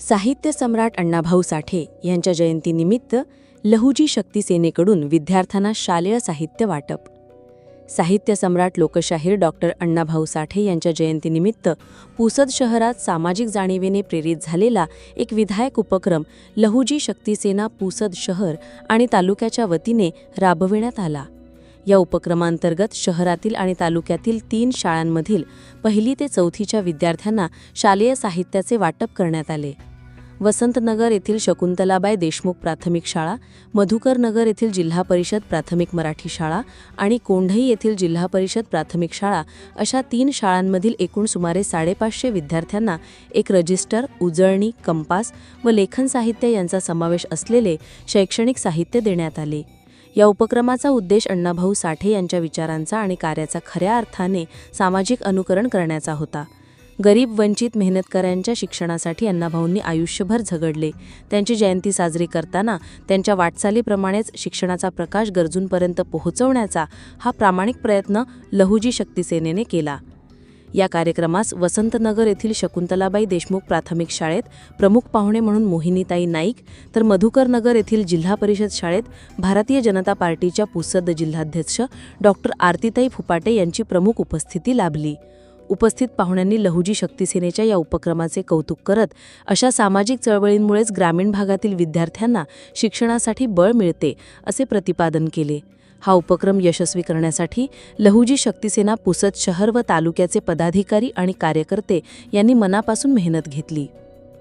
साहित्य सम्राट अण्णाभाऊ साठे यांच्या जयंतीनिमित्त लहुजी शक्ती सेनेकडून विद्यार्थ्यांना शालेय साहित्य वाटप. साहित्य सम्राट लोकशाहीर डॉक्टर अण्णाभाऊ साठे यांच्या जयंतीनिमित्त पुसद शहरात सामाजिक जाणीवेने प्रेरित झालेला एक विधायक उपक्रम लहुजी शक्ती सेना पुसद शहर आणि तालुक्याच्या वतीने राबविण्यात आला. या उपक्रमांतर्गत शहरातील आणि तालुक्यातील तीन शाळांमधील पहिली ते चौथीच्या विद्यार्थ्यांना शालेय साहित्याचे वाटप करण्यात आले. वसंतनगर येथील शकुंतलाबाई देशमुख प्राथमिक शाळा मधुकर नगर येथील जिल्हा परिषद प्राथमिक मराठी शाळा आणि कोंढई येथील जिल्हा परिषद प्राथमिक शाळा अशा तीन शाळांमधील एकूण सुमारे साडेपाचशे विद्यार्थ्यांना एक रजिस्टर उजळणी कंपास व लेखन साहित्य यांचा समावेश असलेले शैक्षणिक साहित्य देण्यात आले. या उपक्रमाचा उद्देश अण्णाभाऊ साठे यांच्या विचारांचा आणि कार्याचा खऱ्या अर्थाने सामाजिक अनुकरण करण्याचा होता. गरीब वंचित मेहनतकऱ्यांच्या शिक्षणासाठी अण्णाभाऊंनी आयुष्यभर झगडले. त्यांची जयंती साजरी करताना त्यांच्या वाटचालीप्रमाणेच शिक्षणाचा प्रकाश गरजूंपर्यंत पोहोचवण्याचा हा प्रामाणिक प्रयत्न लहुजी शक्तिसेनेने केला. या कार्यक्रमास वसंतनगर येथील शकुंतलाबाई देशमुख प्राथमिक शाळेत प्रमुख पाहुणे म्हणून मोहिनीताई नाईक तर मधुकर नगर येथील जिल्हा परिषद शाळेत भारतीय जनता पार्टीच्या पुसद जिल्हाध्यक्ष डॉक्टर आरतीताई फुपाटे यांची प्रमुख उपस्थिती लाभली. उपस्थित पाहुण्यांनी लहुजी शक्ती सेनेच्या या उपक्रमाचे कौतुक करत अशा सामाजिक चळवळींमुळेच ग्रामीण भागातील विद्यार्थ्यांना शिक्षणासाठी बळ मिळते असे प्रतिपादन केले. हा उपक्रम यशस्वी करण्यासाठी लहुजी शक्तीसेना पुसद शहर व तालुक्याचे पदाधिकारी आणि कार्यकर्ते यांनी मनापासून मेहनत घेतली.